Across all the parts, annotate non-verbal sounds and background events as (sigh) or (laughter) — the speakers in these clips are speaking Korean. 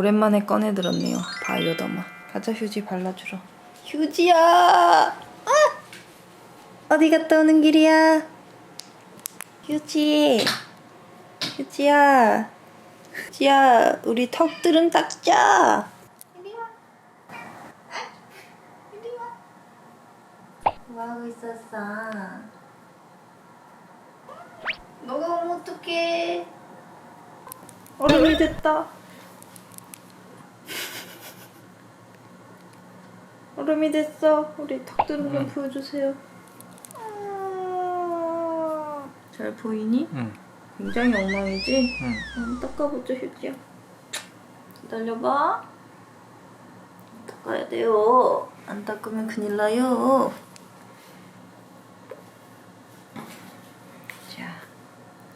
오랜만에 꺼내들었네요. 바이오더마. 가자 휴지 발라주러. 휴지야! 아! 어디 갔다 오는 길이야? 휴지. 휴지야. 휴지야, 우리 턱들은 닦자. 이리 와. 이리 와. 뭐 하고 있었어? 너가 오면 어떡해. 얼음이 됐다. 얼음이 됐어. 우리 턱들은 좀 보여주세요. 잘 보이니? 응. 굉장히 엉망이지? 응. 한번 닦아보자, 휴지야. 기다려봐. 닦아야 돼요. 안 닦으면 큰일 나요. 자,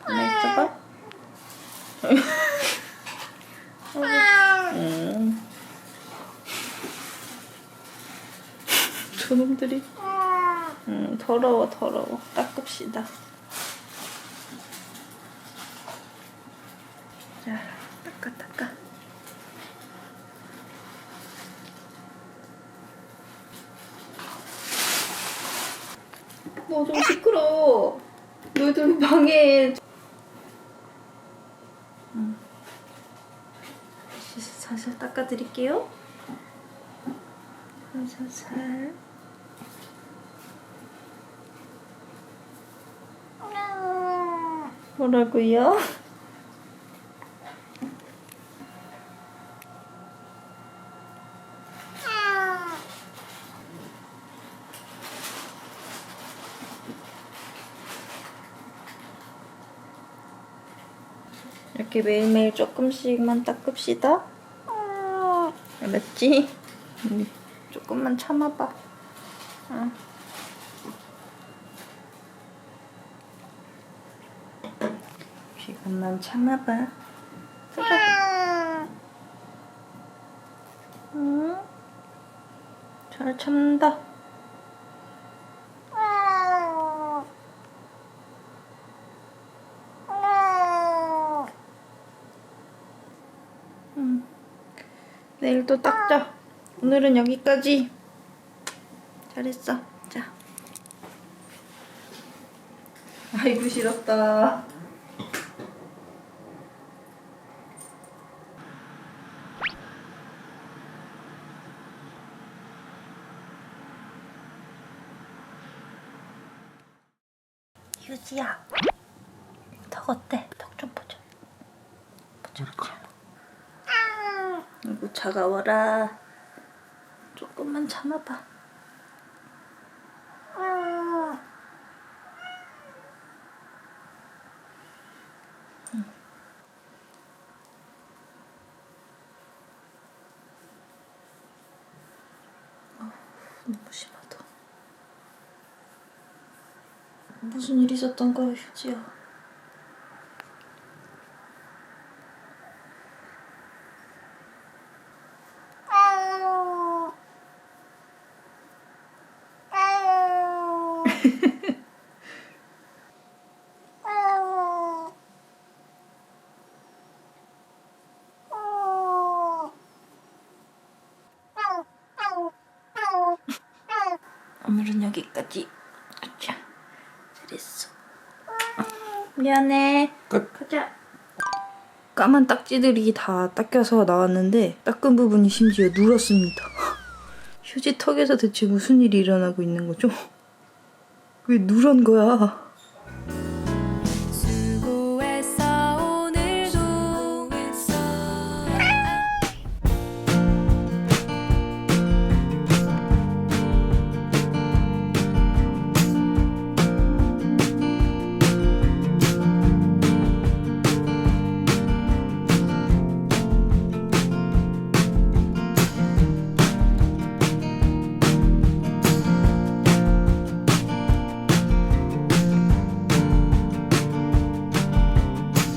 가만히 있어봐. 음. 저놈들이. 음, 더러워, 더러워. 닦읍시다. 자, 닦아, 닦아. 너 좀 시끄러워. 너좀 방해. 음. 살살 닦아드릴게요. 살살. 뭐라고요? 이렇게 매일매일 조금씩만 닦읍시다. 알았지? 음, 조금만 참아봐. 응. 조금만 참아봐. 그래. 응? 잘 참는다. 응. 내일 또 닦자. 오늘은 여기까지. 잘했어. 자. 아이고 싫었다. 휴지야. 턱 어때? 턱 좀 보자. 이렇게. 아이고 차가워라. 조금만 참아봐. 응. 어우, 너무 심하다. 무슨 일 있었던 거야, 휴지야? (laughs) 오늘은 여기까지. 자, 잘했어. 미안해. 끝. 가자. 까만 딱지들이 다 닦여서 나왔는데 닦은 부분이 심지어 눌었습니다. (laughs) 휴지 턱에서 대체 무슨 일이 일어나고 있는 거죠? (laughs) 왜 누런 거야?